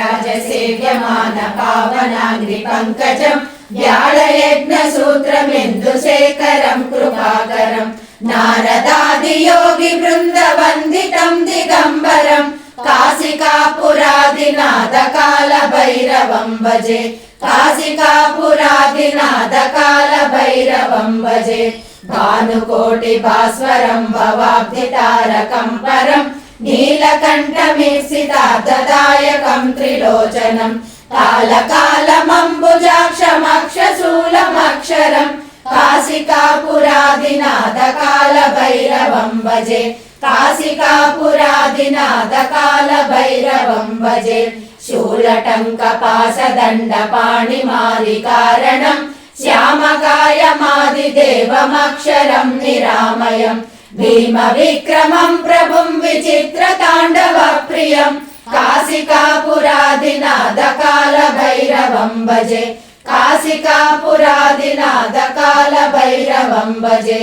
దేవరాజసేవ్యమాన పావనాగ్రి పంకజం వ్యాళయజ్ఞ సూత్రమిందు శేఖరం కృపాకరం నారదాది యోగి బృంద వందితం దిగంబరం కాశికాపురాదినాథ కాల భైరవం భజే భానుకోటి భాస్వరం భవాబ్ధి తారకం పరం నీలకంఠమీప్సితార్థదాయకం త్రిలోచనం కాలకాలమంబుజాక్షమక్షశూలమక్షరం కాశికాపురాదినాథ కాల భైరవం భజే काशिका भजे। शूलटङ्कपाशदण्डपाणिमालिकारणं श्यामकायमादिदेवमक्षरम् निरामयम् भीमविक्रमम् प्रभुम् विचित्रताण्डवप्रियम् कासिका पुरादिनादकाल भैरवं भजे। कासिका भजे।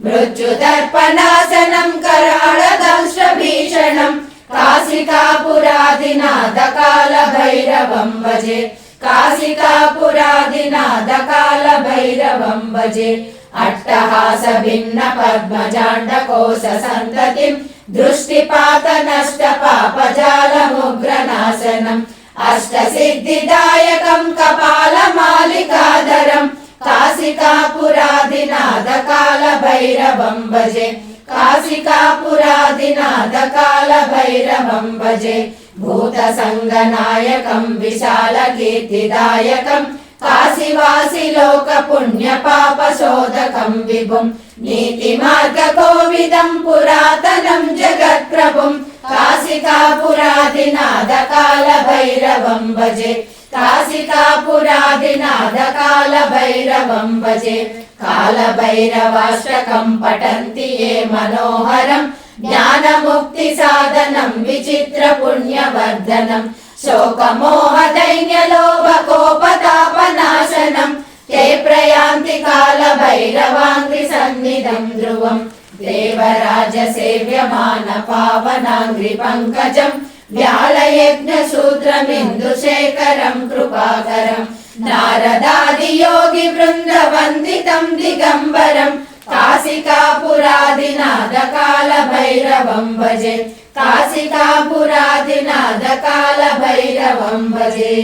సత్కటిం కాశికాపురాదినాథ కాల భైరవం భజే కాశికాపురాదినాథ కాల భైరవం భజే ధర్మ సేతు పాలకం త్వధర్మ మార్గనాశకం కర్మ పాశమోచకం సుశర్మదాయకం విభుం స్వర్ణవర్ణ కేశపాశ శోభితాంగ మండలం కాశికాపురాదినాథ కాల భైరవం భజే कालभैरवाष्टकं पठन्ति ये मनोहरं ज्ञानमुक्तिसाधनं विचित्रपुण्यवर्धनं शोकमोहदैन्यलोभकोपतापनाशनं ते प्रयान्ति कालभैरवाङ्घ्रिसन्निधं ध्रुवं देवराजसेव्यमानपावनाङ्घ्रिपङ्कजं व्यालयज्ञशूत्रमिन्दुशेखरं कृपाकरम् नारदादियोगि वृन्दवन्दितम् दिगम्बरम् काशिकापुरादिनाद कालभैरवम् भजे काशिकापुरादिनाद कालभैरवम् भजे